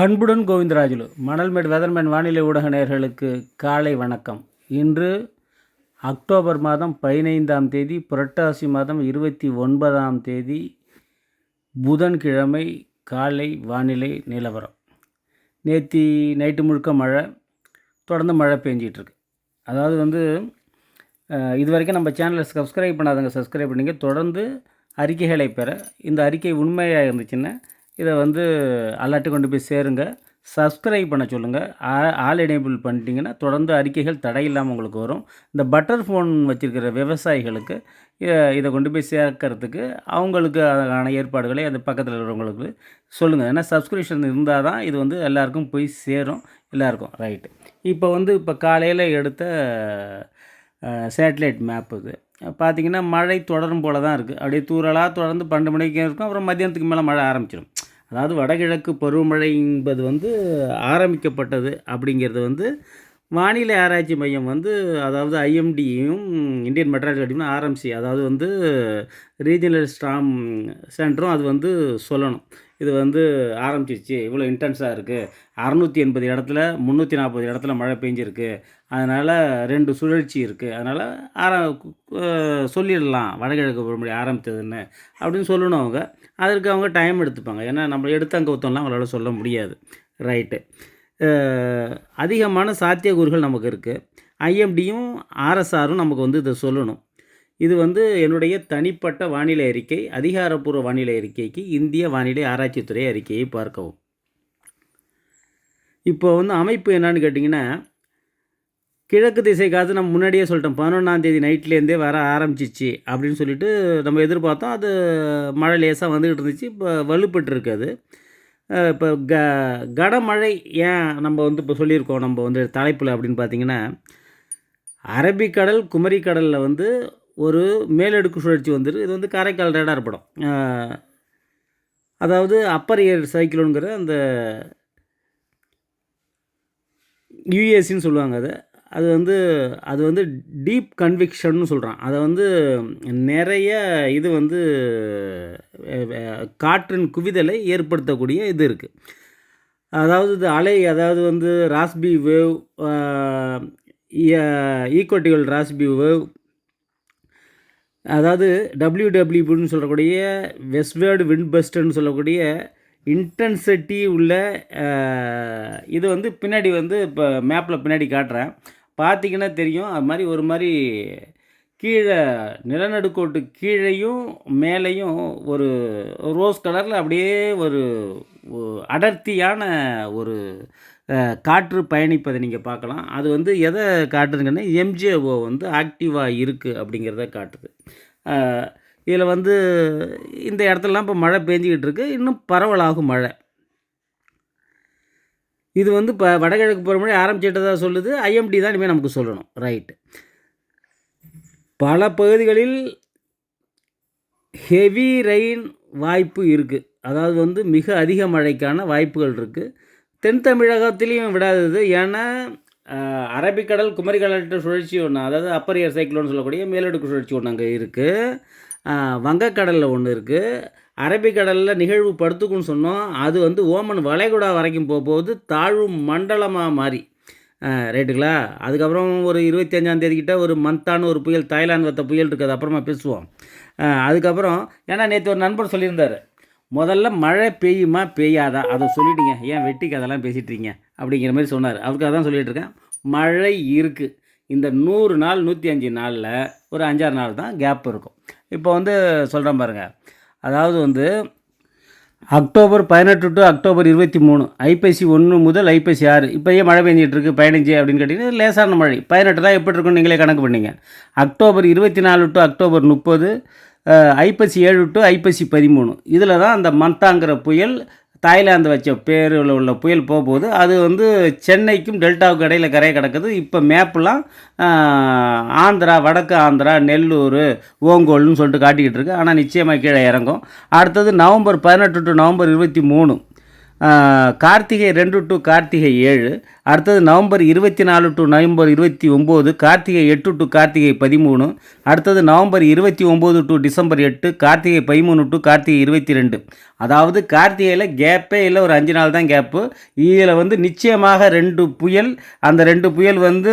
அன்புடன் கோவிந்தராஜுலு மணல்மேடு வெதர்மேன் வானிலை ஊடக நேர்களுக்கு காலை வணக்கம். இன்று அக்டோபர் மாதம் பதினைந்தாம் தேதி புரட்டாசி மாதம் இருபத்தி ஒன்பதாம் தேதி புதன்கிழமை காலை வானிலை நிலவரம். நேற்றி நைட்டு முழுக்க மழை தொடர்ந்து மழை பெஞ்சிகிட்ருக்கு அதாவது வந்து இது வரைக்கும் நம்ம சேனலை சப்ஸ்கிரைப் பண்ணாதவங்க சப்ஸ்கிரைப் பண்ணிங்க. தொடர்ந்து அறிக்கைகளை பெற இந்த அறிக்கை உண்மையாக இருந்துச்சுன்னா இதை வந்து அல்லாட்டு கொண்டு போய் சேருங்க. சப்ஸ்கிரைப் பண்ண சொல்லுங்கள் ஆல் எனேபிள் பண்ணிட்டீங்கன்னா தொடர்ந்து அறிக்கைகள் தடையில்லாமல் உங்களுக்கு வரும். இந்த பட்டர் ஃபோன் வச்சுருக்கிற விவசாயிகளுக்கு இதை கொண்டு போய் சேர்க்கறதுக்கு அவங்களுக்கு அதற்கான ஏற்பாடுகளை அந்த பக்கத்தில் இருக்கிறவங்களுக்கு சொல்லுங்கள் ஏன்னா சப்ஸ்கிரிப்ஷன் இருந்தால் தான் இது வந்து எல்லாருக்கும் போய் சேரும். எல்லாருக்கும் ரைட்டு இப்போ வந்து இப்போ காலையில் எடுத்த சேட்டலைட் மேப் இது. பார்த்தீங்கன்னா மழை தொடரும் போல தான் இருக்குது அப்படியே தூறலாக தொடர்ந்து பன்னெண்டு மணிக்கு இருக்கும். அப்புறம் மதியானத்துக்கு மேலே மழை ஆரம்பிச்சிடும் அதாவது வடகிழக்கு பருவமழை என்பது வந்து ஆரம்பிக்கப்பட்டது அப்படிங்கிறது வந்து வானிலை ஆராய்ச்சி மையம் வந்து அதாவது ஐஎம்டியும் இந்தியன் மெட்ராலஜி ஆர்எம்சி அதாவது வந்து ரீஜனல் ஸ்டாம் சென்டரும் அது வந்து சொல்லணும். இது வந்து ஆரம்பிச்சிருச்சு. இவ்வளோ இன்டென்ஸாக இருக்குது அறநூற்றி எண்பது இடத்துல முந்நூற்றி நாற்பது இடத்துல மழை பெஞ்சிருக்கு. அதனால் ரெண்டு சுழற்சி இருக்குது அதனால் ஆர சொல்லிடலாம். வடகிழக்கு பருவமழை ஆரம்பித்ததுன்னு அப்படின்னு சொல்லணும் அவங்க. அதற்கு அவங்க டைம் எடுத்துப்பாங்க. ஏன்னா நம்ம எடுத்த ஒருத்தம்லாம் அவங்களால சொல்ல முடியாது. ரைட்டு அதிகமான சாத்தியக்கூறுகள் நமக்கு இருக்குது ஐஎம்டியும் ஆர்எஸ்ஆரும் நமக்கு வந்து இதை சொல்லணும். இது வந்து என்னுடைய தனிப்பட்ட வானிலை அறிக்கை அதிகாரப்பூர்வ வானிலை அறிக்கைக்கு இந்திய வானிலை ஆராய்ச்சித்துறை அறிக்கையை பார்க்கவும். இப்போ வந்து அமைப்பு என்னன்னு கேட்டிங்கன்னா கிழக்கு திசை காற்று நம்ம முன்னாடியே சொல்லிட்டோம். பதினொன்றாம் தேதி நைட்லேருந்தே வர ஆரம்பிச்சிச்சு அப்படின்னு சொல்லிட்டு நம்ம எதிர்பார்த்தோம். அது மழை லேசாக வந்துக்கிட்டு இருந்துச்சு. இப்போ வலுப்பட்டு அது. இப்போ க கனமழை ஏன் நம்ம வந்து இப்போ சொல்லியிருக்கோம். நம்ம வந்து தலைப்பில் அப்படின்னு பார்த்தீங்கன்னா அரபிக்கடல் குமரிக்கடலில் வந்து ஒரு மேலடுக்கு சுழற்சி வந்துருக்கு இது வந்து காரைக்கால் ரேடார் படம். அதாவது அப்பர் ஏர் சைக்கிளோங்கிற அந்த யூஎஸ்சின்னு சொல்லுவாங்க அதை. அது வந்து அது வந்து டீப் கன்விக்ஷன்னு சொல்கிறான் அதை வந்து நிறைய இது வந்து காற்றின் குவிதலை ஏற்படுத்தக்கூடிய இது இருக்குது அதாவது இது அலை அதாவது வந்து ராஸ்பி வேவ் ஈக்குவட்டிகள் ராஸ்பி வேவ் அதாவது டபிள்யூடபிள்யூன்னு சொல்லக்கூடிய வெஸ்ட்வேர்டு பெஸ்ட்டுன்னு சொல்லக்கூடிய இன்டென்சிட்டி உள்ள இது வந்து பின்னாடி வந்து இப்போ மேப்பில் பின்னாடி காட்டுறேன். பார்த்தீங்கன்னா தெரியும். அது மாதிரி ஒரு மாதிரி கீழே நிலநடுக்கோட்டு கீழேயும் மேலேயும் ஒரு ரோஸ் கலரில் அப்படியே ஒரு அடர்த்தியான ஒரு காற்று பயணிப்பதை நீங்கள் பார்க்கலாம். அது வந்து எதை காட்டுதுங்கன்னா எம்ஜிஓ வந்து ஆக்டிவாக இருக்குது அப்படிங்கிறத காட்டுது. இதில் வந்து இந்த இடத்துலலாம் இப்போ மழை பெஞ்சிக்கிட்டு இருக்குது இன்னும் பரவலாகும் மழை. இது வந்து இப்போ வடகிழக்கு பருவமழை ஆரம்பிச்சிட்டதாக சொல்லுது. ஐஎம்டி தான் இனிமேல் நமக்கு சொல்லணும். ரைட்டு பல பகுதிகளில் ஹெவி ரெயின் வாய்ப்பு இருக்குது அதாவது வந்து மிக அதிக மழைக்கான வாய்ப்புகள் இருக்குது தென் தமிழகத்திலையும் விடாதது. ஏன்னா அரபிக்கடல் குமரிக்கடல்கிட்ட சுழற்சி ஒன்று அதாவது அப்பர் ஏர் சைக்ளோன்னு சொல்லக்கூடிய மேலடுக்கு சுழற்சி ஒன்று அங்கே இருக்குது வங்கக்கடலில் ஒன்று இருக்குது அரபிக்கடலில் நிகழ்வு படுத்துக்குன்னு சொன்னோம். அது வந்து ஓமன் வளைகுடா வரைக்கும் போக தாழ்வு மண்டலமாக மாறி. ரைட்டுங்களா? அதுக்கப்புறம் ஒரு இருபத்தி அஞ்சாம் ஒரு மந்தான ஒரு புயல் தாய்லாந்து வத்த புயல் இருக்குது. அப்புறமா பேசுவோம். அதுக்கப்புறம் ஏன்னா நேற்று ஒரு நண்பர் சொல்லியிருந்தார். முதல்ல மழை பெய்யுமா பெய்யாதா? அதை சொல்லிட்டீங்க. ஏன் வெட்டிக்கு அதெல்லாம் பேசிட்டீங்க? அப்படிங்கிற மாதிரி சொன்னார். அவருக்காக தான் சொல்லிகிட்ருக்கேன் இருக்கேன். மழை இருக்குது இந்த நூறு நாள் நூற்றி அஞ்சு நாளில் ஒரு அஞ்சாறு நாள் தான் கேப் இருக்கும். இப்போ வந்து சொல்கிறேன் பாருங்கள் அதாவது வந்து அக்டோபர் பதினெட்டு டு அக்டோபர் இருபத்தி மூணு ஐப்பசி ஒன்று முதல் ஐப்பசி ஆறு. இப்போயே மழை பெஞ்சிட்டு பதினஞ்சு அப்படின்னு கேட்டிங்கன்னா லேசான மழை. பதினெட்டு தான் எப்படி இருக்குன்னு நீங்களே கணக்கு பண்ணீங்க. அக்டோபர் இருபத்தி நாலு டு அக்டோபர் முப்பது ஐப்பசி ஏழு டு ஐப்பசி பதிமூணு. இதில் தான் அந்த மந்தாங்கிற புயல் தாய்லாந்து வச்ச பேரில் உள்ள புயல் போகும்போது அது வந்து சென்னைக்கும் டெல்டாவுக்கு இடையில் கரையை கிடக்குது. இப்போ மேப்பெலாம் ஆந்திரா வடக்கு ஆந்திரா நெல்லூர் ஓங்கோல்னு சொல்லிட்டு காட்டிக்கிட்டு இருக்கு. ஆனால் நிச்சயமாக கீழே இறங்கும். அடுத்தது நவம்பர் பதினெட்டு டு நவம்பர் இருபத்தி மூணு. கார்த்திகை ரெண்டு டு கார்த்திகை ஏழு அடுத்தது நவம்பர் இருபத்தி நாலு டு நவம்பர் இருபத்தி ஒம்பது கார்த்திகை எட்டு டு கார்த்திகை பதிமூணு அடுத்தது நவம்பர் இருபத்தி ஒம்பது டு டிசம்பர் எட்டு கார்த்திகை பதிமூணு டு கார்த்திகை இருபத்தி ரெண்டு. அதாவது கார்த்திகையில் கேப்பே இல்லை ஒரு அஞ்சு நாள் தான் கேப்பு இதில் வந்து நிச்சயமாக ரெண்டு புயல் அந்த ரெண்டு புயல் வந்து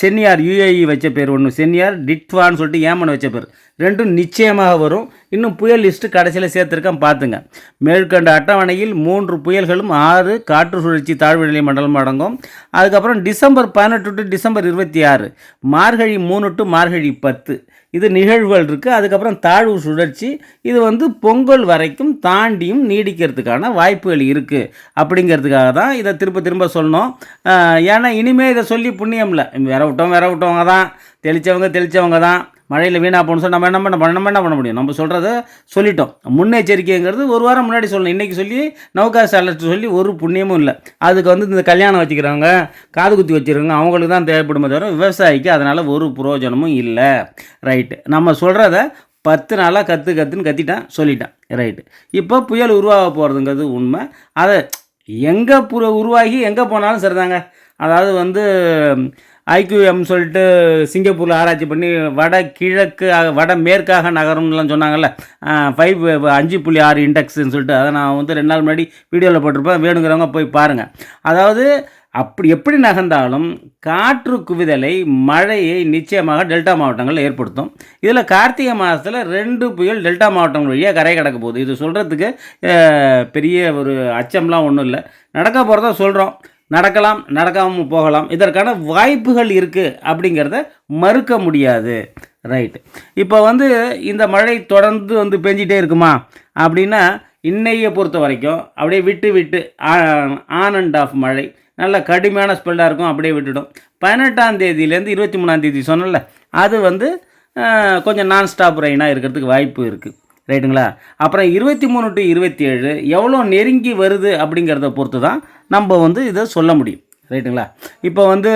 சென்னியார் யூஏஇ வச்ச பேர் ஒன்று சென்னியார் டிட்வான்னு சொல்லிட்டு ஏமன் வச்ச பேர். ரெண்டும் நிச்சயமாக வரும். இன்னும் புயல் லிஸ்ட்டு கடைசியில் சேர்த்துருக்கேன் பார்த்துங்க. மேற்கண்ட அட்டவணையில் மூன்று புயல்களும் ஆறு காற்று சுழற்சி தாழ்வுநிலை மண்டலம் அடங்கும். அதுக்கப்புறம் டிசம்பர் பதினெட்டு டு டிசம்பர் இருபத்தி ஆறு மார்கழி மூணு டு மார்கழி பத்து. இது நிகழ்வுகள் இருக்குது அதுக்கப்புறம் தாழ்வு சுழற்சி. இது வந்து பொங்கல் வரைக்கும் தாண்டியும் நீடிக்கிறதுக்கான வாய்ப்புகள் இருக்குது அப்படிங்கிறதுக்காக தான் இதை திரும்ப திரும்ப சொல்லணும். ஏன்னா இனிமேல் இதை சொல்லி புண்ணியம் இல்லை வேற விட்டோம் விட்டவங்க தான். தெளித்தவங்க தெளித்தவங்க தான். மழையில் வீணாக போகணும் சொல்லி நம்ம என்ன பண்ண நம்ம என்ன பண்ண முடியும்? நம்ம சொல்கிறத சொல்லிட்டோம். முன்னெச்சரிக்கைங்கிறது ஒரு வாரம் முன்னாடி சொல்லணும். இன்றைக்கி சொல்லி நௌகாஸ் அலர்ட் சொல்லி ஒரு புண்ணியமும் இல்லை. அதுக்கு வந்து இந்த கல்யாணம் வச்சுக்கிறவங்க காது குத்தி வச்சுருக்கவங்க அவங்களுக்கு தான் தேவைப்படுமே தவிர விவசாயிக்கு அதனால் ஒரு புரோஜனமும் இல்லை. ரைட்டு நம்ம சொல்கிறத பத்து நாளாக கற்று கற்றுன்னு கத்திட்டேன் சொல்லிட்டேன். ரைட்டு இப்போ புயல் உருவாக போகிறதுங்கிறது உண்மை. அதை எங்கே புற உருவாகி எங்கே போனாலும் சரிதாங்க. அதாவது வந்து ஐக்யூஎம் சொல்லிட்டு சிங்கப்பூரில் ஆராய்ச்சி பண்ணி வட கிழக்கு வட மேற்காக நகரம்லாம் சொன்னாங்கல்ல. ஃபைவ் அஞ்சு புள்ளி ஆறு இண்டெக்ஸ்ன்னு சொல்லிட்டு. அதை நான் வந்து ரெண்டு நாள் முன்னாடி வீடியோவில் போட்டிருப்பேன். வேணுங்கிறவங்க போய் பாருங்கள் அதாவது அப்படி எப்படி நகர்ந்தாலும் காற்று குவிதலை மழையை நிச்சயமாக டெல்டா மாவட்டங்களில் ஏற்படுத்தும். இதில் கார்த்திகை மாதத்தில் ரெண்டு புயல் டெல்டா மாவட்டங்கள் வழியாக கரை கிடக்க போகுது. இது சொல்கிறதுக்கு பெரிய ஒரு அச்சம்லாம் ஒன்றும் இல்லை. நடக்க போகிறத சொல்கிறோம் நடக்கலாம் நடக்காமல் போகலாம். இதற்கான வாய்ப்புகள் இருக்குது அப்படிங்கிறத மறுக்க முடியாது. ரைட் இப்போ வந்து இந்த மழை தொடர்ந்து வந்து பெஞ்சிட்டே இருக்குமா? அப்படின்னா இன்னையை பொறுத்த வரைக்கும் அப்படியே விட்டு விட்டு ஆன் அண்ட் ஆஃப் மழை. நல்ல கடுமையான ஸ்பெல்லாக இருக்கும் அப்படியே விட்டுடும். பதினெட்டாம் தேதியிலேருந்து இருபத்தி மூணாம் தேதி சொன்னல அது வந்து கொஞ்சம் நான் ஸ்டாப் ரெயினாக இருக்கிறதுக்கு வாய்ப்பு இருக்குது ரைட்டுங்களா? அப்புறம் இருபத்தி மூணு டு இருபத்தி ஏழு எவ்வளோ நெருங்கி வருது அப்படிங்கிறத பொறுத்து தான் நம்ம வந்து இதை சொல்ல முடியும். ரைட்டுங்களா? இப்போ வந்து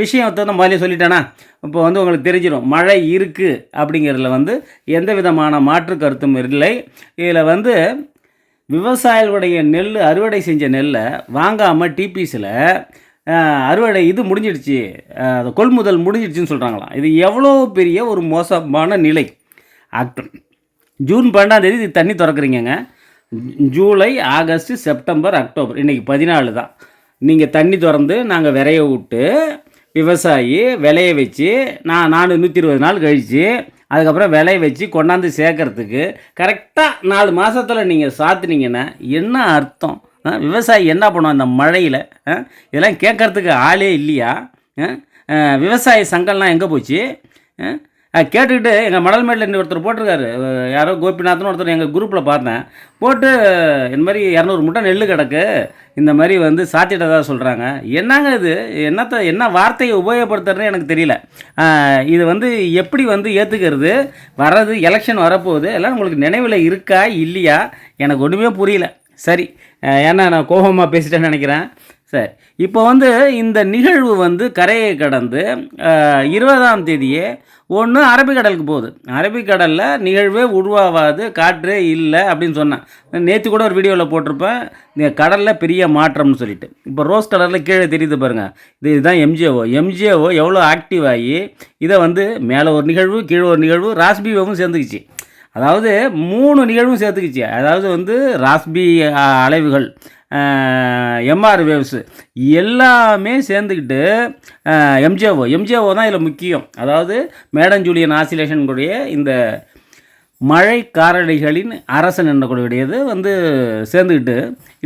விஷயத்தை நான் முதலே சொல்லிட்டேனா? இப்போ வந்து உங்களுக்கு தெரிஞ்சிடும் மழை இருக்குது அப்படிங்கிறதுல வந்து எந்த விதமான மாற்று கருத்தும் இல்லை. இதில் வந்து விவசாயிகளுடைய நெல் அறுவடை செஞ்ச நெல்லை வாங்காமல் டிபிஸில் அறுவடை இது முடிஞ்சிடுச்சு. அது கொள்முதல் முடிஞ்சிடுச்சுன்னு சொல்கிறாங்களாம் இது எவ்வளோ பெரிய ஒரு மோசமான நிலை? அக்டோபர் ஜூன் பன்னெண்டாம் தேதி இது தண்ணி திறக்கிறீங்கங்க. July August September October. இன்றைக்கி பதினாலு தான். நீங்கள் தண்ணி திறந்து நாங்கள் விரைய விட்டு விவசாயி விளைய வச்சு நான் நானூறு நூற்றி இருபது நாள் கழித்து அதுக்கப்புறம் விளைய வச்சு கொண்டாந்து சேர்க்கறதுக்கு கரெக்டாக நாலு மாதத்தில் நீங்கள் சாத்தினீங்கன்னா என்ன அர்த்தம்? ஆ, விவசாயி என்ன பண்ணுவோம் இந்த மழையில்? இதெல்லாம் கேட்கறதுக்கு ஆளே இல்லையா? விவசாய சங்கம்லாம் எங்கே போச்சு? கேட்டுக்கிட்டு எங்கள் மணல்மேட்டில் ஒருத்தர் போட்டிருக்காரு. யாரோ கோபிநாத்னு ஒருத்தர் எங்கள் குரூப்பில் பார்த்தேன். போட்டு இந்த மாதிரி இரநூறு முட்டை நெல் கிடக்கு. இந்த மாதிரி வந்து சாத்திட்டதாக சொல்கிறாங்க என்னங்க இது? என்னத்த என்ன வார்த்தையை உபயோகப்படுத்துறதுன்னு எனக்கு தெரியல. இது வந்து எப்படி வந்து ஏற்றுக்கிறது வர்றது எலெக்ஷன் வரப்போகுது. எல்லாம் உங்களுக்கு நினைவில் இருக்கா? இல்லையா? எனக்கு ஒன்றுமே புரியல. சரி. ஏன்னா நான் கோபமாக பேசிட்டேன்னு நினைக்கிறேன். சரி. இப்போ வந்து இந்த நிகழ்வு வந்து கரையை கடந்து இருபதாம் தேதியே ஒன்று அரபிக்கடலுக்கு போகுது. அரபிக்கடலில் நிகழ்வே உருவாகாது காற்றே இல்லை அப்படின்னு சொன்னேன். நேற்று கூட ஒரு வீடியோவில் போட்டிருப்பேன். இந்த கடலில் பெரிய மாற்றம்னு சொல்லிட்டு. இப்போ ரோஸ் கலரில் கீழே தெரியுது பாருங்கள் இது இதுதான் எம்ஜிஓ. எம்ஜிஓ எவ்வளோ ஆக்டிவ் ஆகி இதை வந்து மேலே ஒரு நிகழ்வு கீழே ஒரு நிகழ்வு ராஸ்பிஓவும் சேர்ந்துக்கிச்சு. அதாவது மூணு நிகழ்வும் சேர்த்துக்கிச்சு. அதாவது வந்து ராஸ்பி அலைவுகள். எம்ஆர் வேவ்ஸு எல்லாமே சேர்ந்துக்கிட்டு எம்ஜிஓ எம்ஜிஓ தான் இதில் முக்கியம். அதாவது மேடம் ஜூலியன் ஆசிலேஷன் கூடிய இந்த மழை காரணிகளின் அரசன் என்னக்கூடியது வந்து சேர்ந்துக்கிட்டு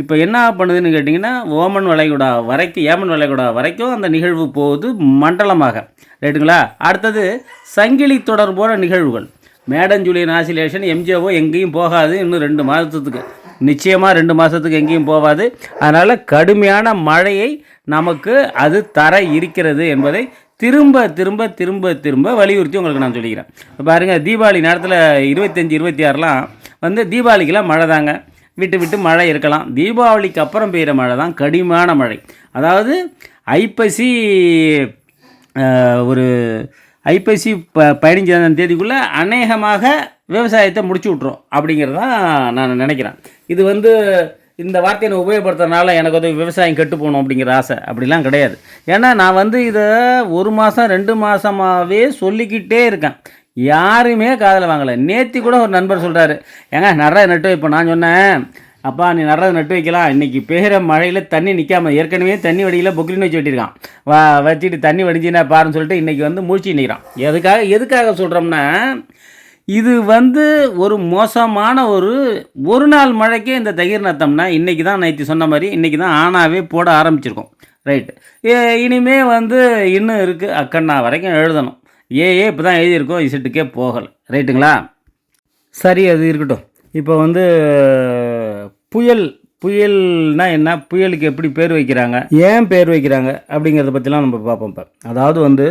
இப்போ என்ன பண்ணுதுன்னு கேட்டிங்கன்னா ஓமன் வளைகுடா வரைக்கும் ஏமன் வளைகுடா வரைக்கும் அந்த நிகழ்வு போகுது மண்டலமாக. ரைட்டுங்களா? அடுத்தது சங்கிலி தொடர்போட நிகழ்வுகள். மேடம் ஜூலியன் ஆசிலேஷன் எம்ஜிஓ எங்கேயும் போகாது இன்னும் ரெண்டு மாதத்துக்கு. நிச்சயமாக ரெண்டு மாதத்துக்கு எங்கேயும் போகாது அதனால் கடுமையான மழையை நமக்கு அது தர இருக்கிறது என்பதை திரும்ப திரும்ப திரும்ப திரும்ப வலியுறுத்தி உங்களுக்கு நான் சொல்லிக்கிறேன். இப்போ பாருங்கள் தீபாவளி நேரத்தில் இருபத்தஞ்சி இருபத்தி ஆறுலாம் வந்து தீபாவளிக்கெல்லாம் மழை தாங்க. விட்டு விட்டு மழை இருக்கலாம். தீபாவளிக்கு அப்புறம் பெய்கிற மழை தான் கடுமையான மழை. அதாவது ஐப்பசி ஒரு ஐப்பசி ப பதினஞ்சாம் தேதிக்குள்ளே அநேகமாக விவசாயத்தை முடிச்சு விட்ரும் அப்படிங்கிறது தான் நான் நினைக்கிறேன். இது வந்து இந்த வார்த்தையை நான் உபயோகப்படுத்துறதுனால எனக்கு வந்து விவசாயம் கெட்டு போகணும் அப்படிங்கிற ஆசை. அப்படிலாம் கிடையாது. ஏன்னா நான் வந்து இதை ஒரு மாதம் ரெண்டு மாதமாகவே சொல்லிக்கிட்டே இருக்கேன். யாருமே காதில் வாங்கலை. நேத்தி கூட ஒரு நண்பர் சொல்கிறாரு ஏங்க நிறைய நட்டு இப்போ நான் சொன்னேன் அப்பா நீ நடுறது நட்டு வைக்கலாம். இன்றைக்கி பெய்கிற மழையில் தண்ணி நிற்காம ஏற்கனவே தண்ணி வடியில் பொக்கிலின்னு வச்சு வெட்டியிருக்கான். வா வச்சுட்டு தண்ணி வடிஞ்சினா பாருன்னு சொல்லிட்டு இன்றைக்கி வந்து மூழ்ச்சி நிற்கிறான் எதுக்காக எதுக்காக சொல்கிறோம்னா இது வந்து ஒரு மோசமான ஒரு ஒரு நாள் மழைக்கே இந்த தகிர் நத்தம்னா இன்றைக்கி தான் நைட்டு சொன்ன மாதிரி இன்றைக்கி தான் ஆனாவே போட ஆரம்பிச்சிருக்கோம். ரைட்டு இனிமே வந்து இன்னும் இருக்குது அக்கண்ணா வரைக்கும் எழுதணும். ஏ ஏ இப்போ தான் எழுதியிருக்கோம். இசட்டுக்கே போகலை. ரைட்டுங்களா சரி அது இருக்கட்டும். இப்போ வந்து புயல் புயல்னா என்ன? புயலுக்கு எப்படி பேர் வைக்கிறாங்க? ஏன் பேர் வைக்கிறாங்க? அப்படிங்கிறத பற்றிலாம் நம்ம பார்ப்போம் இப்போ. அதாவது வந்து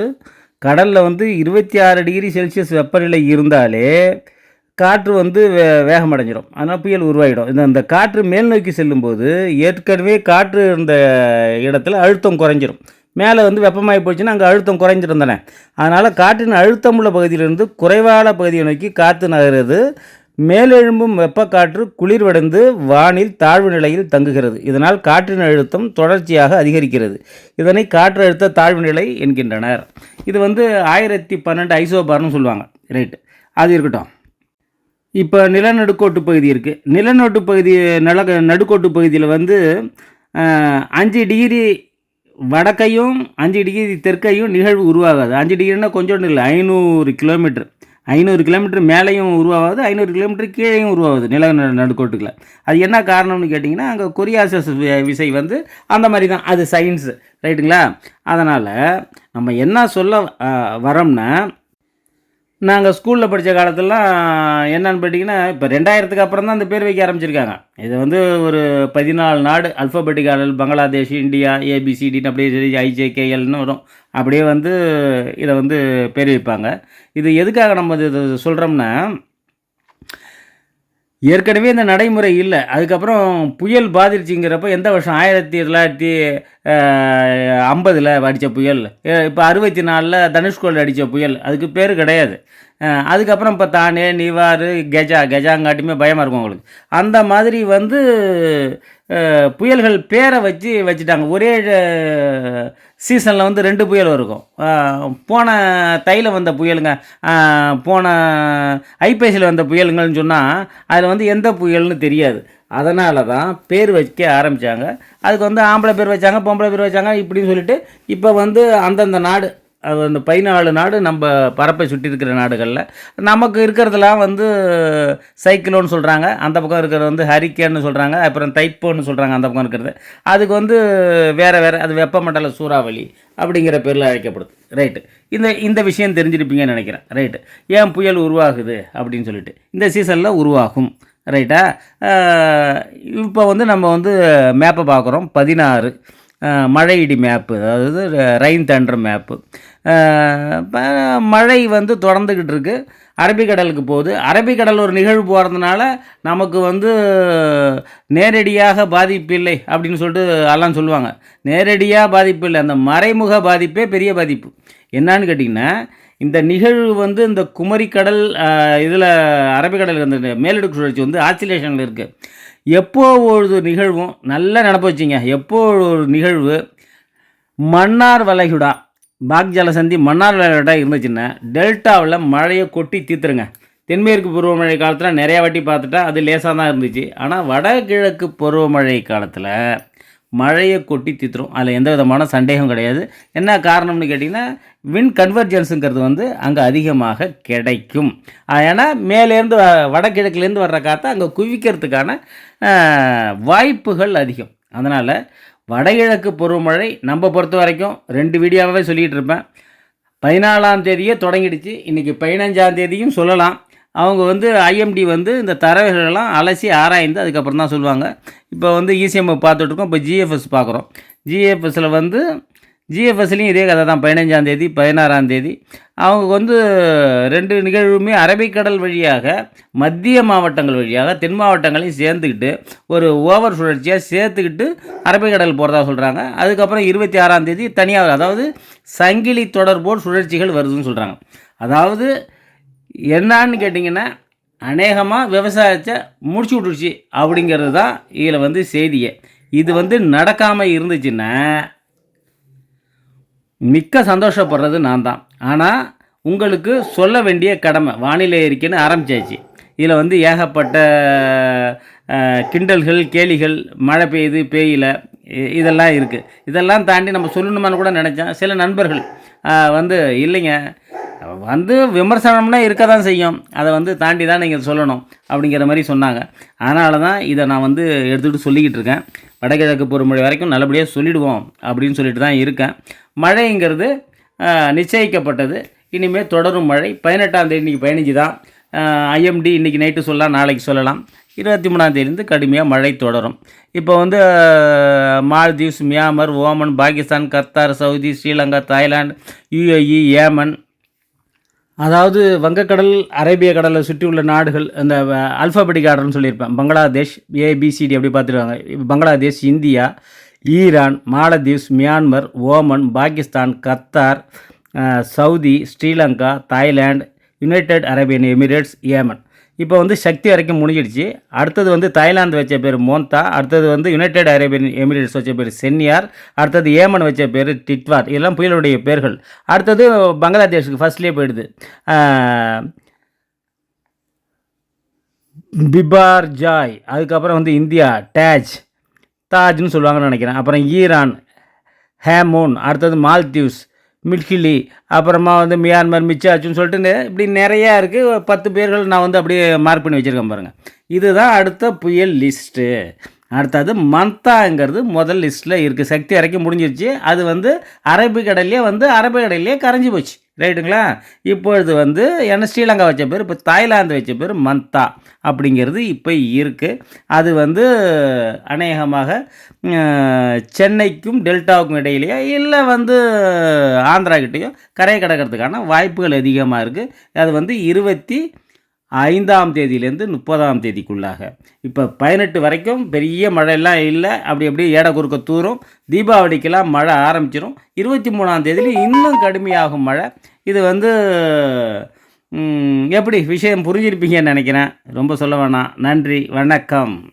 கடலில் வந்து இருபத்தி ஆறு டிகிரி செல்சியஸ் வெப்பநிலை இருந்தாலே காற்று வந்து வே வேகமடைஞ்சிடும் ஆனால் அதனால் புயல் உருவாகிடும் இந்த இந்த காற்று மேல் நோக்கி செல்லும்போது ஏற்கனவே காற்று இருந்த இடத்துல அழுத்தம் குறைஞ்சிரும். மேலே வந்து வெப்பமாகி போச்சுன்னா அங்கே அழுத்தம் குறைஞ்சிருந்தானே அதனால் காற்றின் அழுத்தமுள்ள பகுதியிலிருந்து குறைவான பகுதியை நோக்கி காற்று நகர்றது மேலெழும்பும் வெப்பக்காற்று குளிர்வடைந்து வானில் தாழ்வு நிலையில் தங்குகிறது. இதனால் காற்றின் அழுத்தம் தொடர்ச்சியாக அதிகரிக்கிறது. இதனை காற்று அழுத்த தாழ்வு நிலை என்கின்றனர். இது வந்து ஆயிரத்தி பன்னெண்டு ஐசோபார்னு சொல்லுவாங்க. ரைட்டு. அது இருக்கட்டும். இப்போ நிலநடுக்கோட்டு பகுதி இருக்குது நிலநோட்டு பகுதி நில நடுக்கோட்டு பகுதியில் வந்து அஞ்சு டிகிரி வடக்கையும் அஞ்சு டிகிரி தெற்கையும் நிகழ்வு உருவாகாது. அஞ்சு டிகிரினா கொஞ்சோண்டு இல்லை ஐநூறு கிலோமீட்டர். ஐநூறு கிலோமீட்டர் மேலேயும் உருவாகாது ஐநூறு கிலோமீட்டர் கீழேயும் உருவாகுது நில ந- அது என்ன காரணம்னு கேட்டிங்கன்னா அங்கே கொரியாசஸ் விசை வந்து அந்த மாதிரி தான். அது சயின்ஸு ரைட்டுங்களா அதனால் நம்ம என்ன சொல்ல வரோம்னா நாங்கள் ஸ்கூலில் படித்த காலத்துலலாம் என்னன்னு பார்த்தீங்கன்னா இப்போ ரெண்டாயிரத்துக்கு அப்புறம் தான் அந்த பேர் வைக்க ஆரம்பிச்சிருக்காங்க. இது வந்து ஒரு பதினாலு நாடு அல்ஃபபெட்டிக் ஆடல் பங்களாதேஷ் இந்தியா ஏபிசிடின்னு அப்படியே ஐஜேகேஎல்னு வரும். அப்படியே வந்து இதை வந்து பேர் வைப்பாங்க. இது எதுக்காக நம்ம இது சொல்கிறோம்னா ஏற்கனவே இந்த நடைமுறை இல்லை. அதுக்கப்புறம் புயல் பாதிருச்சுங்கிறப்ப எந்த வருஷம்? ஆயிரத்தி தொள்ளாயிரத்தி ஐம்பதில் அடித்த புயல். இப்போ அறுபத்தி நாலில் தனுஷ்கோல் அடித்த புயல். அதுக்கு பேர் கிடையாது. அதுக்கப்புறம் இப்போ தானே நிவாரு கெஜா கெஜாங்காட்டியுமே பயமாக இருக்கும் உங்களுக்கு. அந்த மாதிரி வந்து புயல்கள் பேரை வச்சு வச்சுட்டாங்க. ஒரே சீசனில் வந்து ரெண்டு புயல் இருக்கும். போன தையில் வந்த புயலுங்க போன ஐபிஎஸ்சில் வந்த புயலுங்கள்னு சொன்னால் அதில் வந்து எந்த புயல்னு தெரியாது. அதனால தான் பேர் வைக்க ஆரம்பித்தாங்க அதுக்கு வந்து ஆம்பளை பேர் வச்சாங்க பொம்பளை பேர் வச்சாங்க இப்படின்னு சொல்லிட்டு இப்போ வந்து அந்தந்த நாடு அது அந்த பதினாலு நாடு நம்ம பரப்பை சுற்றி இருக்கிற நாடுகளில். நமக்கு இருக்கிறதெல்லாம் வந்து சைக்கிளோன்னு சொல்கிறாங்க அந்த பக்கம் இருக்கிறது வந்து ஹரிக்கேன்னு சொல்கிறாங்க அப்புறம் தைப்போன்னு சொல்கிறாங்க அந்த பக்கம் இருக்கிறது. அதுக்கு வந்து வேறு வேறு அது வெப்பமண்டல சூறாவளி அப்படிங்கிற பேரில் அழைக்கப்படுது. ரைட்டு இந்த இந்த விஷயம் தெரிஞ்சிருப்பீங்கன்னு நினைக்கிறேன். ரைட்டு ஏன் புயல் உருவாகுது அப்படின்னு சொல்லிட்டு. இந்த சீசனில் உருவாகும். ரைட்டா இப்போ வந்து நம்ம வந்து மேப்பை பார்க்குறோம். பதினாறு மழையிடி மழை இடி மேப்பு அதாவது ரெயின் தண்டர் மேப்பு மழை வந்து தொடர்ந்துக்கிட்டு இருக்கு. அரபிக்கடலுக்கு போகுது. அரபிக்கடல் ஒரு நிகழ்வு போகிறதுனால நமக்கு வந்து நேரடியாக பாதிப்பு இல்லை அப்படின்னு சொல்லிட்டு எல்லாம் சொல்லுவாங்க. நேரடியாக பாதிப்பு இல்லை. அந்த மறைமுக பாதிப்பே பெரிய பாதிப்பு. என்னன்னு கேட்டிங்கன்னா இந்த நிகழ்வு வந்து இந்த குமரிக்கடல் இதில் அரபிக்கடல் இருந்த மேலடுக்கு சுழற்சி வந்து ஆசிலேஷனில் இருக்குது எப்போ ஒரு நிகழ்வும் நல்லா நினப்பு வச்சிங்க. எப்போ ஒரு நிகழ்வு மன்னார் வளைகுடா பாக் ஜலசந்தி மன்னார் வளைகுடா இருந்துச்சுன்னா டெல்டாவில் மழையை கொட்டி தீர்த்துருங்க தென்மேற்கு பருவமழை காலத்தில் நிறையா வாட்டி பார்த்துட்டா அது லேசாக தான் இருந்துச்சு. ஆனால் வடகிழக்கு பருவமழை காலத்தில் மழையை கொட்டி தீத்துரும். அதில் எந்த விதமான சந்தேகம் கிடையாது. என்ன காரணம்னு கேட்டிங்கன்னா வின் கன்வர்ஜென்ஸுங்கிறது வந்து அங்கே அதிகமாக கிடைக்கும். ஏன்னா மேலேருந்து வ- வடகிழக்குலேருந்து வர்ற காற்றை அங்கே குவிக்கிறதுக்கான வாய்ப்புகள் அதிகம். அதனால் வடகிழக்கு பருவமழை நம்ம பொறுத்த வரைக்கும் ரெண்டு வீடியோவாகவே சொல்லிகிட்டு இருப்பேன். பதினாலாம் தேதியே தொடங்கிடுச்சு. இன்றைக்கி பதினஞ்சாம் தேதியும் சொல்லலாம். அவங்க வந்து ஐஎம்டி வந்து இந்த தரவுகளெல்லாம் அலசி ஆராய்ந்து அதுக்கப்புறம் தான் சொல்லுவாங்க. இப்போ வந்து இசிஎம் பார்த்துட்ருக்கோம் இப்போ ஜிஎஃப்எஸ் பார்க்குறோம். ஜிஎஃப்எஸில் வந்து ஜிஎஃப்எஸ்லேயும் இதே கதை தான் பதினஞ்சாந்தேதி பதினாறாந்தேதி பதினாறாம் தேதி. அவங்க வந்து ரெண்டு நிகழ்வுமே அரபிக்கடல் வழியாக மத்திய மாவட்டங்கள் வழியாக தென் மாவட்டங்களையும் சேர்த்துக்கிட்டு ஒரு ஓவர் சுழற்சியாக சேர்த்துக்கிட்டு அரபிக்கடல் போகிறதா சொல்கிறாங்க அதுக்கப்புறம் இருபத்தி ஆறாம் தேதி தனியாக அதாவது சங்கிலி தொடர்போர் சுழற்சிகள் வருதுன்னு சொல்கிறாங்க அதாவது என்னான்னு கேட்டிங்கன்னா அநேகமாக விவசாயத்தை முடிச்சு விட்டுருச்சு அப்படிங்கிறது தான் இதில் வந்து செய்தியை. இது வந்து நடக்காமல் இருந்துச்சுன்னா மிக்க சந்தோஷப்படுறது நான் தான் ஆனால் உங்களுக்கு சொல்ல வேண்டிய கடமை வானிலை அறிக்கைன்னு ஆரம்பிச்சாச்சு. இதில் வந்து ஏகப்பட்ட கிண்டல்கள் கேலிகள் மழை பெய்யுது பெய்யல இ- இதெல்லாம் இருக்குது இதெல்லாம் தாண்டி நம்ம சொல்லணுமான்னு கூட நினச்சேன். சில நண்பர்கள் வந்து இல்லைங்க வந்து விமர்சனம்னா இருக்க தான் செய்யும். அதை வந்து தாண்டி தான் நீங்கள் சொல்லணும் அப்படிங்கிற மாதிரி சொன்னாங்க. அதனால தான் இதை நான் வந்து எடுத்துக்கிட்டு சொல்லிக்கிட்டு இருக்கேன். வடகிழக்கு பொறுமொழி வரைக்கும் நல்லபடியாக சொல்லிவிடுவோம் அப்படின்னு சொல்லிட்டு தான் இருக்கேன். மழைங்கிறது நிச்சயிக்கப்பட்டது. இனிமேல் தொடரும் மழை. பதினெட்டாம் தேதி இன்றைக்கி பதினஞ்சு தான். ஐஎம்டி இன்றைக்கி நைட்டு சொல்லலாம் நாளைக்கு சொல்லலாம். இருபத்தி மூணாம் கடுமையாக மழை தொடரும். இப்போ வந்து Maldives Myanmar Oman Pakistan Qatar Saudi Sri Lanka Thailand UAE Yemen. அதாவது வங்கக்கடல் அரேபிய கடலை சுற்றியுள்ள நாடுகள் அந்த அல்ஃபாபெட்டிக் ஆர்டர்னு சொல்லியிருப்பேன் Bangladesh A B C D அப்படி பார்த்துருவாங்க Bangladesh India Iran Maldives Myanmar Oman Pakistan Qatar Saudi Sri Lanka Thailand United Arabian Emirates Yemen. இப்போ வந்து சக்தி வரைக்கும் முடிஞ்சிடுச்சு அடுத்தது வந்து தாய்லாந்து வச்ச பேர் மோந்தா அடுத்தது வந்து யுனைடெட் அரேபியன் எமிரேட்ஸ் வச்ச பேர் சென்னியார் அடுத்தது ஏமன் வச்ச பேர் டிட்வார். இதெல்லாம் புயலுடைய பேர்கள். அடுத்தது பங்களாதேஷுக்கு ஃபர்ஸ்ட்லேயே போயிடுது. பிபார் ஜாய் அதுக்கப்புறம் வந்து இந்தியா டேஜ். தாஜ்னு சொல்லுவாங்கன்னு நினைக்கிறேன். அப்புறம் ஈரான் ஹேமோன் அடுத்தது மால்தீவ்ஸ் மிட்கிலி அப்புறமா வந்து மியான்மர் மிச்சாச்சுன்னு சொல்லிட்டு இப்படி நிறையா இருக்குது பத்து பேர்கள் நான் வந்து அப்படியே மார்க் பண்ணி வச்சுருக்கேன் பாருங்கள் இதுதான் அடுத்த புயல் லிஸ்ட்டு அடுத்தது மந்தாங்கிறது முதல் லிஸ்ட்டில் இருக்குது சக்தி இறக்கி முடிஞ்சிருச்சு. அது வந்து அரபிக்கடல்லே வந்து அரபிக்கடல்லே கரைஞ்சி போச்சு. ரைட்டுங்களா? இப்பொழுது வந்து என்ன ஸ்ரீலங்கா வச்ச பேர் இப்போ தாய்லாந்து வச்ச பேர் மந்தா அப்படிங்கிறது இப்போ இருக்குது அது வந்து அநேகமாக சென்னைக்கும் டெல்டாவுக்கும் இடையிலையோ இல்லை வந்து ஆந்திராக்கிட்டேயோ கரையை கடக்கிறதுக்கான வாய்ப்புகள் அதிகமாக இருக்குது அது வந்து இருபத்தி ஐந்தாம் தேதியிலேருந்து முப்பதாம் தேதிக்குள்ளாக. இப்போ பதினெட்டு வரைக்கும் பெரிய மழையெல்லாம் இல்லை. அப்படி அப்படியே ஏட குறுக்க தூரும். தீபாவளிக்கெல்லாம் மழை ஆரம்பிச்சிடும் இருபத்தி மூணாம் தேதியில் இன்னும் கடுமையாகும் மழை. இது வந்து எப்படி விஷயம் புரிஞ்சிருப்பீங்கன்னு நினைக்கிறேன். ரொம்ப சொல்ல வேணாம். நன்றி. வணக்கம்.